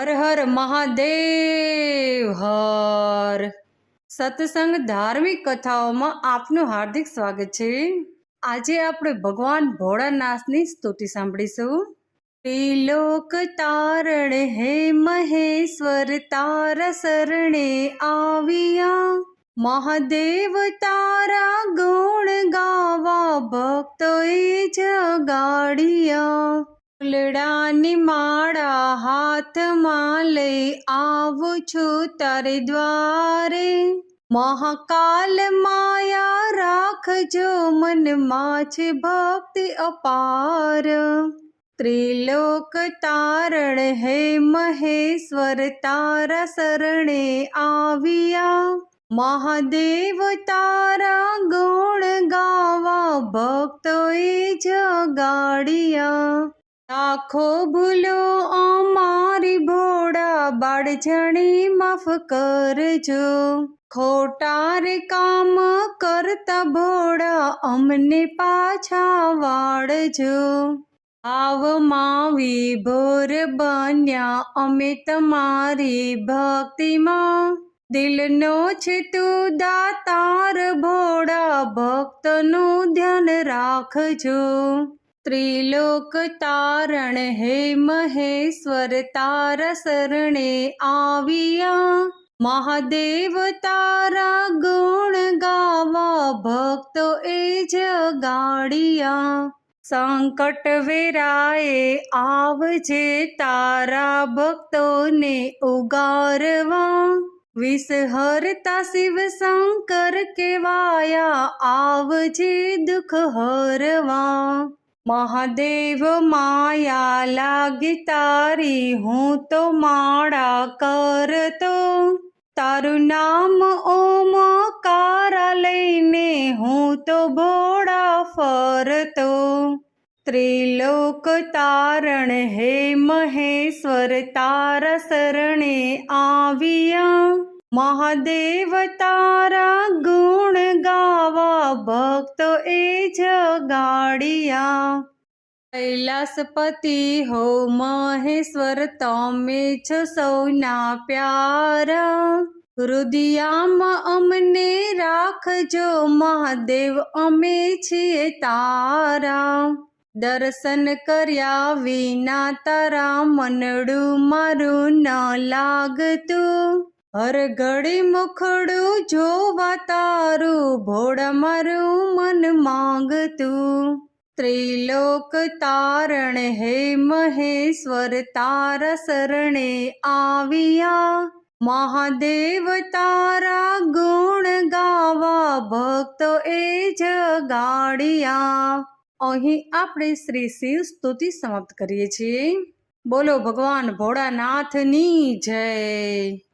હર હર મહાદેવ, હર. સત્સંગ ધાર્મિક કથાઓમાં આપનું હાર્દિક સ્વાગત છે. આજે આપણે ભગવાન ભોળાનાથની સ્તુતિ સાંભળીશું. ત્રિલોક તારણ હે મહેશ્વર, તારા શરણે આવ્યા. મહાદેવ, તારા ગુણ ગાવા, ભક્તોએ જગાડ્યા ફૂલડાની માળા હાથમાં લઈ આવું છું તારે દ્વારે. મહાકાલ માયા રાખજો મનમાં છે ભક્તિ અપાર. ત્રિલોક તારણ હે મહેશ્વર, તારા શરણે આવ્યા. મહાદેવ તારા ગુણ ગાવા, ભક્તોએ જગાડ્યા આખો ભૂલો અમારી ભોળા બાળજણી માફ કરજો. ખોટા રે કામ કરતા ભોળા અમને પાછા વાળજો. આવમાં વિભોર બન્યા અમે તમારી ભક્તિમાં. દિલનો છે તું દાતાર, ભોળા ભક્તનું ધ્યાન રાખજો. ત્રિલોક તારણ હે મહેશ્વર તારા શરણે આવ્યા. મહાદેવ તારા ગુણ ગાવા, ભક્તો એ જગાડિયા. સંકટ વેરાએ આવજે તારા ભક્તોને ઉગારવા. વિષહરતા શિવ શંકર કેવાયા આવજે દુઃખ હરવા. મહાદેવ માયા લાગી તારી, હું તો માળા કરતો. તારું નામ ઓમ કારા લઈને હું તો ભોળા ફરતો. ત્રિલોક તારણ હે મહેશ્વર, તારા શરણે આવ્યા. મહાદેવ તારા ગુણ ગાવા, ભક્તો એ જગાડિયા. કૈલાસપતિ હો, મહેશ્વર, તમે છો સૌના પ્યારા. હૃદયામાં અમને રાખજો, મહાદેવ, અમે છીએ તારા. દર્શન કર્યા વિના તારા મનડું મારું ન લાગતું. હર ઘડી મુખડું જોવા તારું, ભોળ મારું મન માંગતું. ત્રિલોક તારણ હે મહેશ્વર, તારા શરણે આવ્યા. મહાદેવ તારા ગુણ ગાવા, ભક્તો એ જગાડિયા. અહીં આપણે શ્રી શિવ સ્તુતિ સમાપ્ત કરીએ છીએ. બોલો ભગવાન ભોળાનાથની જય.